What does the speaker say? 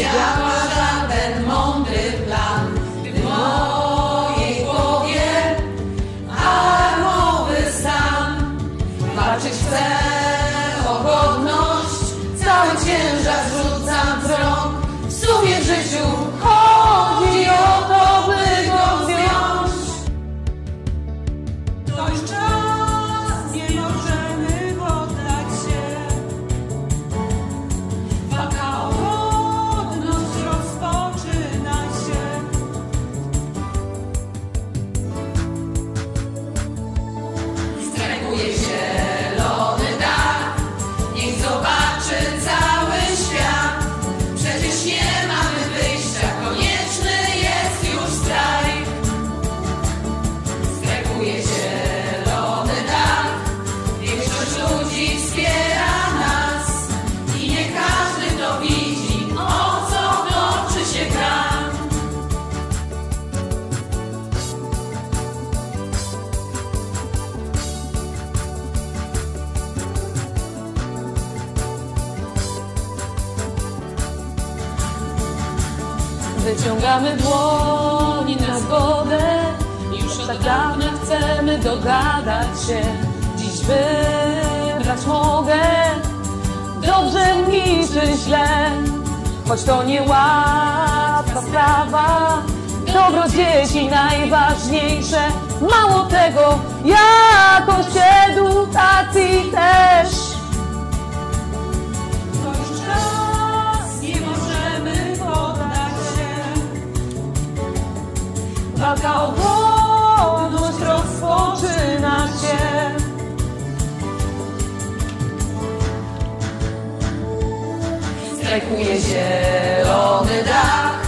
Yeah. Wyciągamy dłoni na zgodę. Już od dawna chcemy dogadać się. Dziś wybrać mogę. Dobrze mi czy źle? Choć to nie łatwa sprawa. Dobro dzieci najważniejsze. Mało tego, jakość edukacji też Wolność rozpoczyna się. Strajkuje zielony dach